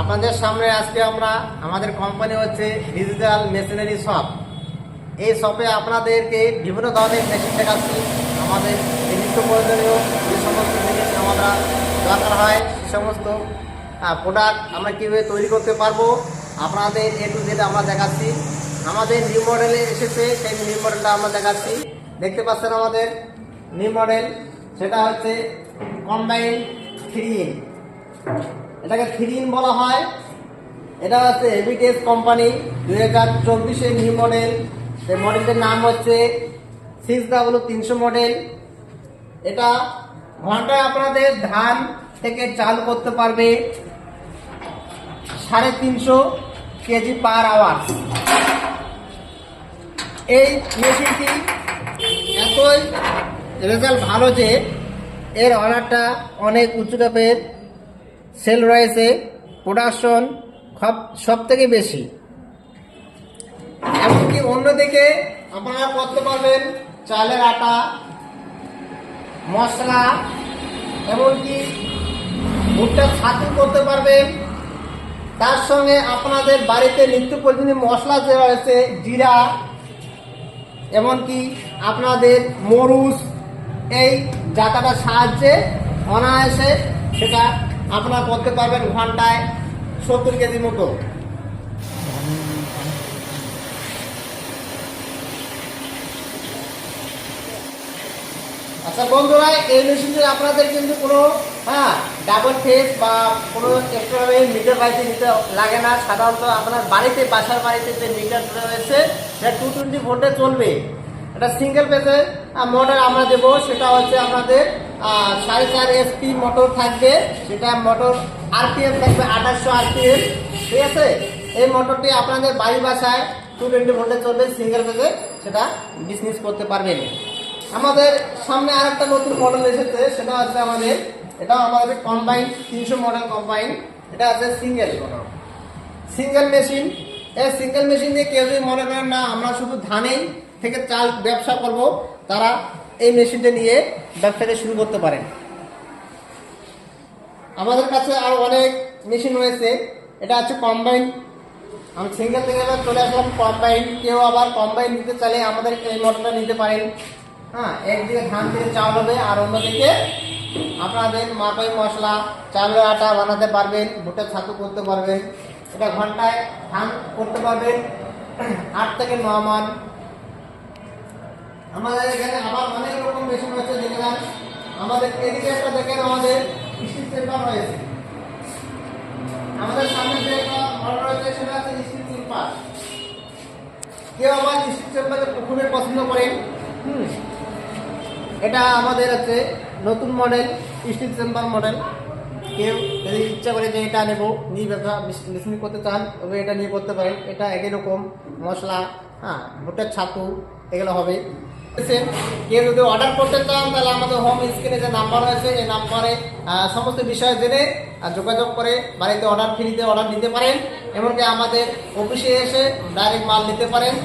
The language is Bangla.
আপনাদের সামনে আজকে আমরা, আমাদের কোম্পানি হচ্ছে ডিজিটাল মেশিনারি শপ এই শপে আপনাদেরকে বিভিন্ন ধরনের মেশিন দেখাচ্ছি। আমাদের নিত্য প্রয়োজনীয় যে সমস্ত জিনিস আমরা দরকার হয়, সে সমস্ত প্রোডাক্ট আমরা কীভাবে তৈরি করতে পারব, আপনাদের এ টু জেড আমরা দেখাচ্ছি। আমাদের নিউ মডেলে এসেছে, সেই নিউ মডেলটা আমরা দেখাচ্ছি। দেখতে পাচ্ছেন আমাদের নিউ মডেল সেটা হচ্ছে কম্বাইন থ্রি এটাকে থ্রি ইন বলা হয়। এটা হচ্ছে হেভিটেজ কোম্পানি দুই হাজার চব্বিশের নিউ মডেল এই মডেলটির নাম হচ্ছে সিক্স ডাবল তিনশো মডেল এটা ঘন্টায় আপনাদের ধান থেকে চাল করতে পারবে সাড়ে তিনশো কেজি পার আওয়ার এই মেশিনটি এতই রেজাল্ট ভালো যে এর অর্ডারটা অনেক উঁচু টাপের সেল রয়েছে প্রোডাকশন সব থেকে বেশি। এমনকি অন্যদিকে আপনারা করতে পারবেন চালের আটা, মশলা, এমনকি ভুট্টা ছাতু করতে পারবেন। তার সঙ্গে আপনাদের বাড়িতে নিত্য প্রয়োজনীয় মশলা যে রয়েছে, জিরা, এমনকি আপনাদের মরুচ, এই জাতাটার সাহায্যে অনায়াসে সেটা আপনারা করতে পারবেন ঘন্টায় সত্তর কেজি মতো। আচ্ছা বন্ধুরা এই মেশিনটি আপনাদের কিন্তু কোনো হ্যাঁ ডাবল ফেস বা কোনো এক্সট্রা মিটার বাড়িতে নিতে লাগে না। সাধারণত আপনার বাড়িতে বাসার বাড়িতে যে মিটার রয়েছে সেটা টু টোয়েন্টি ভোল্টে চলবে। এটা সিঙ্গেল পেজে মোটর আমরা দেবো। সেটা হচ্ছে আহ, সাড়ে চার এসপি মোটর থাকবে, সেটা মোটর আরপিএম থাকবে, আঠাশশো আরপিএম ঠিক আছে? এই মোটরটি আপনাদের বাড়ি বাসায় টু টোয়েন্টি ভোল্টে চলবে সিঙ্গেল পেজে সেটা বিজনেস করতে পারবেন। আমাদের সামনে আর একটা নতুন মডেল এসেছে, সেটা হচ্ছে আমাদের এটা আমাদের কম্বাইন তিনশো মডেল কম্বাইন এটা আছে সিঙ্গেল সিঙ্গেল মেশিন এই সিঙ্গেল মেশিন দিয়ে কেউ যদি মনে করেন না, আমরা শুধু ধানেই থেকে চাল ব্যবসা করব, তারা এই মেশিনটা নিয়ে ব্যবসাটা শুরু করতে পারেন। আমাদের কাছে আরও অনেক মেশিন রয়েছে। এটা হচ্ছে কম্বাইন আমি সিঙ্গেল থেকে চলে আসলাম কম্বাইন কেউ আবার কম্বাইন নিতে চাইলে আমাদের এই মডেলটা নিতে পারেন। হ্যাঁ একদিকে ধান থেকে চাল হবে আর অন্যদিকে আপনাদের মাকই মশলা, চালের আটা বানাতে পারবেন, ভুট্টা ছাতু করতে পারবেন। এটা ঘন্টায় ধান করতে পারবেন। আট থেকে ন মান। আমাদের এখানে আবার অনেক রকম মেশিন রয়েছে দেখলাম আমাদের এদিকে একটা দেখেন আমাদের স্টিল চেম্বার রয়েছে। আমাদের সামনে যে একটা মডেল রয়েছে সেটা আছে স্টিল চেম্বার কেউ আবার স্টিল চেম্বারে পুকুরের পছন্দ করেন হুম। এটা আমাদের আছে নতুন মডেল স্টিল চেম্বার মডেল কেউ যদি ইচ্ছা করে যে এটা নেব নিয়ে ব্যবসা মেশিন করতে চান তবে এটা নিয়ে করতে পারেন। এটা একই রকম মশলা হ্যাঁ ভুট্টার ছাতু এগুলো হবে। কেউ যদি অর্ডার করতে চান, তাহলে আমাদের হোম স্ক্রিনে যে নাম্বার রয়েছে, এই নাম্বারে সমস্ত বিষয় জেনে যোগাযোগ করে বাড়িতে অর্ডার ফ্রিতে অর্ডার নিতে পারেন। এমনকি আমাদের অফিসে এসে ডাইরেক্ট মাল নিতে পারেন।